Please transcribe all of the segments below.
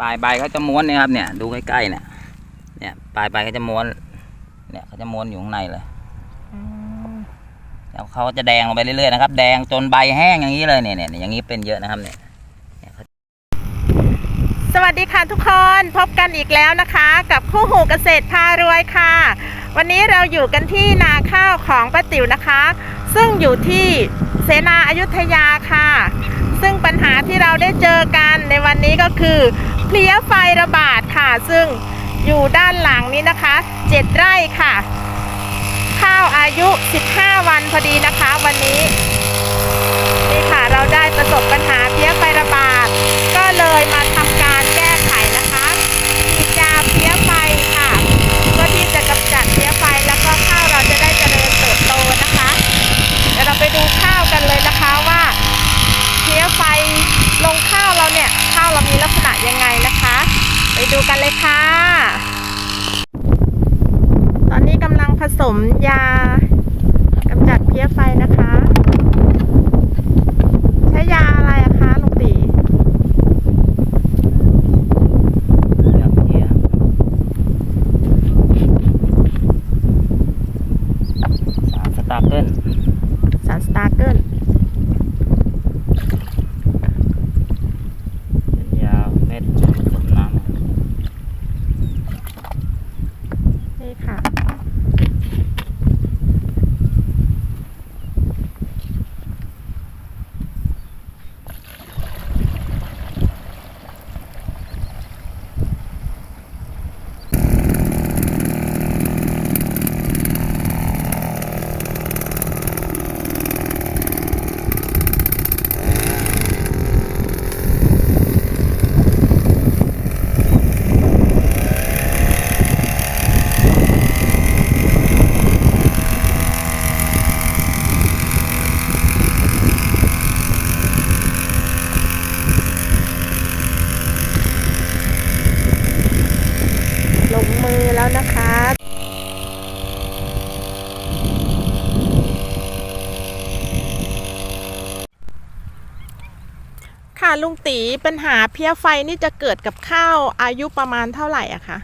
ปลายใบเขาจะม้วนเนี่ยครับเนี่ยดูใกล้ๆเนี่ยเนี่ยปลายใบเขาจะม้วน เนี่ยเขาจะม้วนอยู่ข้างในเลยแล้วเขาจะแดงลงไปเรื่อยๆนะครับแดงจนใบแห้งอย่างนี้เลยเนี่ยเนี่ยอย่างนี้เป็นเยอะนะครับเนี่ยสวัสดีค่ะทุกคนพบกันอีกแล้วนะคะ กับคู่หูเกษตรพารวยค่ะ วันนี้เราอยู่กันที่นาข้าวของป้าติ๋วนะคะ ซึ่งอยู่ที่เสนาอายุทยาค่ะ ซึ่งปัญหาที่เราได้เจอกันในวันนี้ก็คือ เพลี้ยไฟระบาดค่ะ ซึ่งอยู่ด้านหลังนี้นะคะ 7 ไร่ค่ะ ข้าวอายุ 15 วันพอดีนะคะ วันนี้ นี่ค่ะเราได้ประสบปัญหาเพลี้ยไฟระบาด ก็เลยมาทำการแก้ไขนะคะฉีดยาเพลี้ยไฟค่ะเพื่อที่จะกำจัดเพลี้ยไฟแล้วก็ข้าวเราจะได้เจริญเติบโตนะคะเดี๋ยวเราไปดูข้าวกันเลยนะคะว่าเพลี้ยไฟลงข้าวเราเนี่ยข้าวเรามีลักษณะยังไงนะคะ ไปดูกันเลยค่ะ ตอนนี้กำลัง ผสมยากำจัดเพลี้ยไฟนะคะ ใช้ยาอะไรอะคะลุงตีแบบนี้ครับสารสตาร์เกิลสารสตาร์เกิล เป็นยาเม็ดผสมน้ำ นี่ค่ะ ลงมือแล้วนะคะ ค่ะ ลุงตีปัญหาเพี้ยไฟนี่จะเกิดกับข้าวอายุประมาณเท่าไหร่อะคะ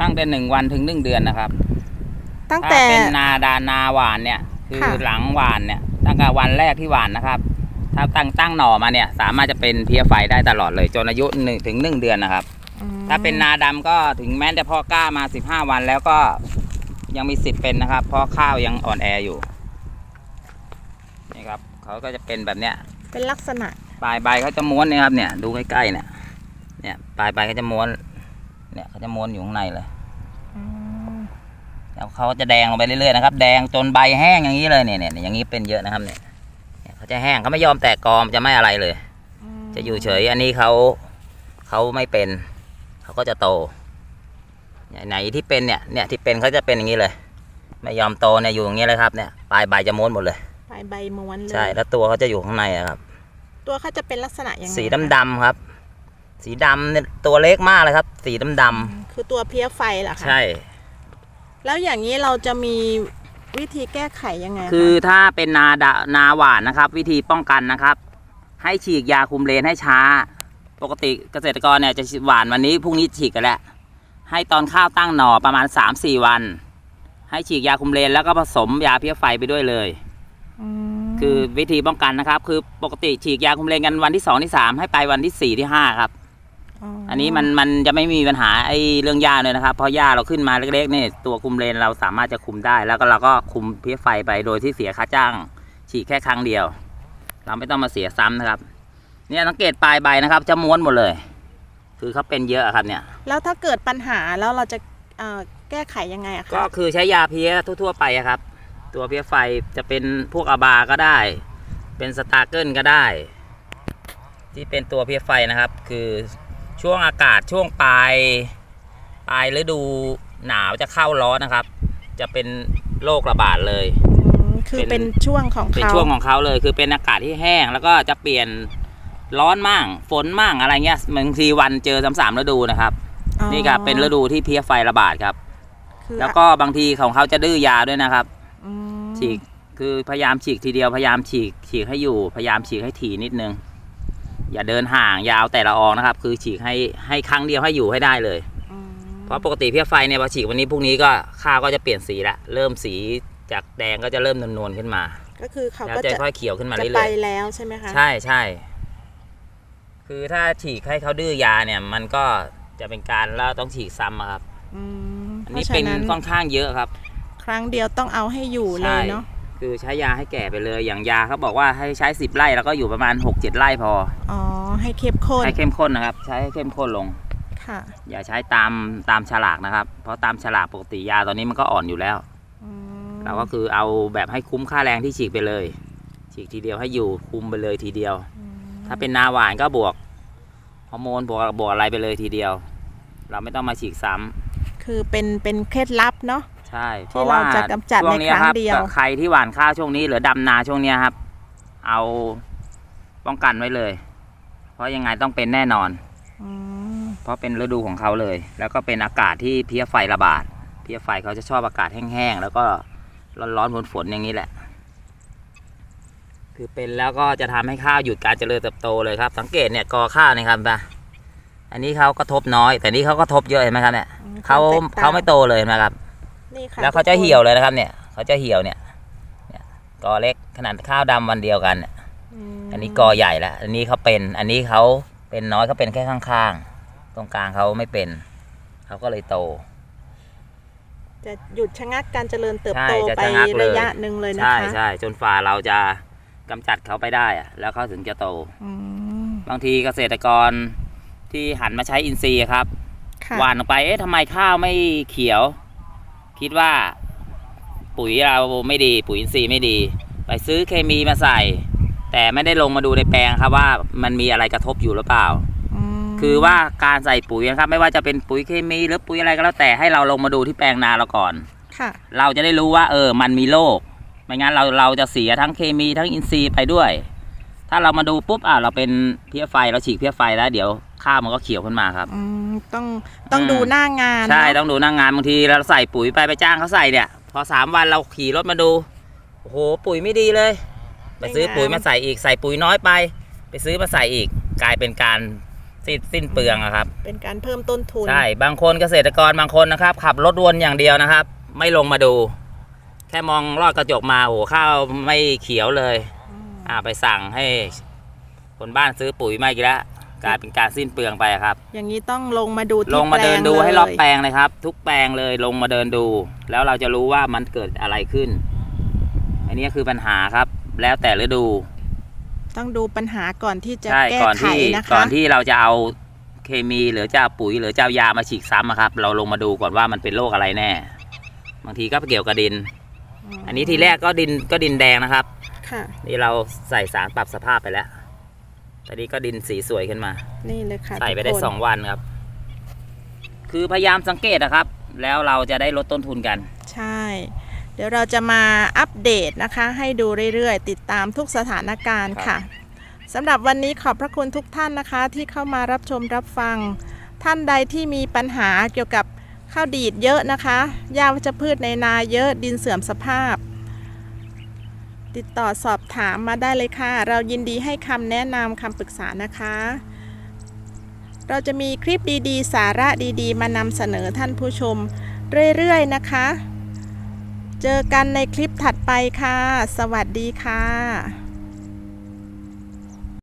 ตั้งแต่หนึ่งวันถึงหนึ่งเดือนนะครับ ตั้งถ้าแต่เป็นนาดานาหวานเนี่ย คือค่ะหลังหวานเนี่ย ตั้งแต่วันแรกที่หวานนะครับ ถ้าตั้งตั้งหน่อมาเนี่ย สามารถจะเป็นเพี้ยไฟได้ตลอดเลยจนอายุหนึ่งถึงหนึ่งเดือนนะครับอืมถ้าเป็นนาดำก็ถึงแม้แต่พ่อกล้ามาสิบห้าวันแล้วก็ยังมีสิทธิ์เป็นนะครับ เพราะข้าวยังอ่อนแออยู่นี่ครับเขาก็จะเป็นแบบเนี้ยเป็นลักษณะ ปลายใบเขาจะม้วนเนี่ยครับเนี่ยดูใกล้ๆเนี่ยเนี่ยปลายใบเขาจะม้วน เนี่ยเขาจะม้วนอยู่ข้างในเลยอืมแล้วเขาจะแดงลงไปเรื่อยๆนะครับ แดงจนใบแห้งอย่างนี้เลยเนี่ยเนี่ยอย่างนี้เป็นเยอะนะครับเนี่ยเนี่ยเขาจะแห้งเขาไม่ยอมแตกกอมจะไม่อะไรเลย จะอยู่เฉยอันนี้เขาเขาไม่เป็นเขาก็จะโตเนี่ยไหนที่เป็นเนี่ยเนี่ยที่เป็นเขาจะเป็นอย่างนี้เลย ไม่ยอมโตเนี่ยอยู่อย่างนี้เลยครับเนี่ยปลายใบจะม้วนหมดเลยปลายใบม้วนเลยใช่แล้วตัวเขาจะอยู่ข้างในอะครับ ตัวเขาจะเป็นลักษณะยังไงสีคะดำๆครับ สีดำเนี่ยตัวเล็กมากเลยครับ สีดำคือตัวเพี้ยไฟเหรอๆคะใช่ แล้วอย่างนี้เราจะมีวิธีแก้ไขยังไงะคือถ้าเป็นนาดะนาหวานนะครับ วิธีป้องกันนะครับ ให้ฉีกยาคุมเลนให้ช้า ปกติเกษตรกรเนี่ยจะหวานวันนี้พรุ่งนี้ฉีกกันแล้วให้ตอนข้าวตั้งหน่อประมาณ 3-4 วัน ให้ฉีกยาคุมเลนแล้วก็ผสมยาเพี้ยไฟไปด้วยเลยม คือวิธีป้องกันนะครับ คือปกติฉีกยาคุมเลนกันวันที่2ที่3ให้ไปวันที่4ที่5ครับอันนี้มันมันจะไม่มีปัญหาไอ้เรื่องหญ้าเลยนะครับ เพราะหญ้าเราขึ้นมาเล็กๆนี่ตัวคุมเลนเราสามารถจะคุมได้ แล้วก็เราก็คุมเพี้ยไฟไปโดยที่เสียค่าจ้าง ฉีดแค่ครั้งเดียว เราไม่ต้องมาเสียซ้ำนะครับ เนี่ยสังเกตปลายใบนะครับ จะม้วนหมดเลย คือเขาเป็นเยอะครับเนี่ย แล้วถ้าเกิดปัญหาแล้วเราจะเอ่อแก้ไขยังไงอะก็คะคือใช้ยาเพี้ยทั่ว ๆ ไปอะครับ ตัวเพี้ยไฟจะเป็นพวกอาบาก็ได้ เป็นสตาร์เกิลก็ได้ ที่เป็นตัวเพี้ยไฟนะครับ คือช่วงอากาศช่วงปลายปลายฤดูหนาวจะเข้าร้อนนะครับ จะเป็นโรคระบาดเลยอืมคือเป็นเป็นช่วงของเป็นเขาช่วงของเขาเลย คือเป็นอากาศที่แห้ง แล้วก็จะเปลี่ยนร้อนมั่งฝนมั่งอะไรเงี้ยบางทีวันเจอสามสามฤดูนะครับอ๋อนี่ก็เป็นฤดูที่เพี้ยไฟระบาดครับคือแล้วก็บางทีของเขาจะดื้อยาด้วยนะครับอืม ฉีกคือพยายามฉีกทีเดียวพยายามฉีกฉีกให้อยู่พยายามฉีกให้ถี่นิดนึง อย่าเดินห่างอยาวแต่ละอองนะครับ คือฉีกให้ให้ครั้งเดียวให้อยู่ให้ได้เลย อืมเพราะปกติเพี้ยไฟเนี่ยพอฉีกวันนี้พรุ่งนี้ก็ข้าวก็จะเปลี่ยนสีละเริ่มสีจากแดงก็จะเริ่มนวลๆขึ้นมาก็คือเขาแล้วก็จะจะค่อยเขียวขึ้นมาจะเรื่ไปอยแล้วใช่ไหมคะๆใช่ใช่คือถ้าฉีกให้เขาดื้อยาเนี่ย มันก็จะเป็นการแล้วต้องฉีกซ้ำอะครับ อืมอันเพนี้ราะฉะเป็นนั้นค่อนข้างเยอะครับ ครั้งเดียวต้องเอาให้อยู่เลใช่ยเนาะคือใช้ยาให้แก่ไปเลยอย่างยาเขาบอกว่าให้ใช้สิบไร่แล้วก็อยู่ประมาณหกเจ็ดไร่พออ๋อให้เข้มข้นให้เข้มข้นนะครับ ใช้ให้เข้มข้นลงค่ะ อย่าใช้ตามตามฉลากนะครับ เพราะตามฉลากปกติยาตอนนี้มันก็อ่อนอยู่แล้วอืมเราก็คือเอาแบบให้คุ้มค่าแรงที่ฉีกไปเลย ฉีกทีเดียวให้อยู่คุมไปเลยทีเดียวอืมถ้าเป็นนาหวานก็บวกฮอร์โมนบวกบวกอะไรไปเลยทีเดียว เราไม่ต้องมาฉีกซ้ำคือเป็นเป็นเคล็ดลับเนาะ ใช่เพที่ราะว่าเราจะกำจัดช่วงในนี้ครั้งครับเดียวใครที่หว่านข้าวช่วงนี้หรือดำนาช่วงเนี้ยครับ เอาป้องกันไว้เลย เพราะยังไงต้องเป็นแน่นอนอืมเพราะเป็นฤดูของเขาเลย แล้วก็เป็นอากาศที่เพี้ยไฟระบาด เพี้ยไฟเขาจะชอบอากาศแห้งๆแล้วก็ร้อนๆฝนๆอย่างนี้แหละ คือเป็นแล้วก็จะทำให้ข้าวหยุดการเจริญเติบโตเลยครับ สังเกตเนี่ยกอข้าวนี่ครับปะอันนี้เขากระทบน้อย แต่นี่เขากระทบเยอะเห็นไหมครับเนี่ยอืมเขาควแตกต่งเขาไม่โตเลยเห็นไหมครับ นี่ค่ะแล้วเขาจะทุกคนเหี่ยวเลยนะครับ เนี่ยเขาจะเหี่ยวเนี่ยเนี่ยกอเล็กขนาดข้าวดำวันเดียวกันเนี่ยมอันนี้กอใหญ่แล้วอันนี้เขาเป็น อันนี้เขาเป็นน้อยเขาเป็นแค่ข้างๆ ตรงกลางเขาไม่เป็นเขาก็เลยโต จะหยุดชะงักการเจริญเติบใช่โตจะไปชะงักเลยระยะหนึ่งเลยนะใช่คะใช่จนฝ่าเราจะกำจัดเขาไปได้อะแล้วเขาถึงจะโตอืมบางทีเกษตรกรที่หันมาใช้อินทรีย์ครับค่ะหว่านออกไปเอ๊ะทำไมข้าวไม่เขียว คิดว่า ปุ๋ยเราไม่ดี ปุ๋ยอินทรีย์ไม่ดี ไปซื้อเคมีมาใส่ แต่ไม่ได้ลงมาดูในแปลงครับว่ามันมีอะไรกระทบอยู่หรือเปล่ามคือว่าการใส่ปุ๋ยนะครับ ไม่ว่าจะเป็นปุ๋ยเคมีหรือปุ๋ยอะไรก็แล้วแต่ให้เราลงมาดูที่แปลงนาเราก่อนค่ะเราจะได้รู้ว่า เออ มันมีโรคไม่งั้นเราเราจะเสียทั้งเคมีทั้งอินทรีย์ไปด้วย ถ้าเรามาดูปุ๊บอะเราเป็นเพี้ยไฟเราฉีกเพี้ยไฟแล้วเดี๋ยว ข้าวมันก็เขียวขึ้นมาครับ อืมต้องต้องอืมดูหน้างานใช่เนอะต้องดูหน้างงานบางทีเราใส่ปุ๋ยไปไปจ้างเขาใส่เนี่ย พอสามวันเราขี่รถมาดูโอ้โหปุ๋ยไม่ดีเลย ไปซื้อปุ๋ยมาใส่อีกใส่ปุ๋ยน้อยไป ไปซื้อมาใส่อีกกลายเป็นการสิ้นสิ้นเปลืองอะครับ เป็นการเพิ่มต้นทุน ใช่ บางคนเกษตรกรบางคนนะครับ ขับรถวนอย่างเดียวนะครับ ไม่ลงมาดู แค่มองลอดกระจกมาโอ้โหข้าวไม่เขียวเลยอืมอ่าไปสั่งให้คนบ้านซื้อปุ๋ยมาอีกแล้ว กลายเป็นการสิ้นเปลืองไปครับ อย่างนี้ต้องลงมาดูที่ลงมาเดินดูแปลให้รอบเลยแปลงเลยครับ ทุกแปลงเลยลงมาเดินดู แล้วเราจะรู้ว่ามันเกิดอะไรขึ้น อันนี้คือปัญหาครับ แล้วแต่ฤดู ต้องดูปัญหาก่อนที่จะใช่แก้ก่อนไขที่นะคะก่อนที่เราจะเอาเคมีหรือจะเอาปุ๋ย หรือจะเอายามาฉีกซ้ำอะครับ เราลงมาดูก่อนว่ามันเป็นโรคอะไรแน่ บางทีก็เกี่ยวกับดินมอันนี้ทีแรกก็ดินก็ดินแดงนะครับ ค่ะ นี่เราใส่สารปรับสภาพไปแล้ว แต่นี้ก็ดินสีสวยขึ้นมา นี่เลยค่ะใส่ไปได้ทุกคนสองวันครับ คือพยายามสังเกตนะครับ แล้วเราจะได้ลดต้นทุนกัน ใช่ เดี๋ยวเราจะมาอัปเดตนะคะ ให้ดูเรื่อยๆ ติดตามทุกสถานการณ์ครับ ค่ะสำหรับวันนี้ขอบพระคุณทุกท่านนะคะ ที่เข้ามารับชมรับฟัง ท่านใดที่มีปัญหาเกี่ยวกับข้าวดีดเยอะนะคะหญ้าวัชพืชในนาเยอะดินเสื่อมสภาพ ติดต่อสอบถามมาได้เลยค่ะ เรายินดีให้คำแนะนำคำปรึกษานะคะ เราจะมีคลิปดีๆ สาระดีๆ มานำเสนอท่านผู้ชมเรื่อยๆนะคะ เจอกันในคลิปถัดไปค่ะ สวัสดีค่ะ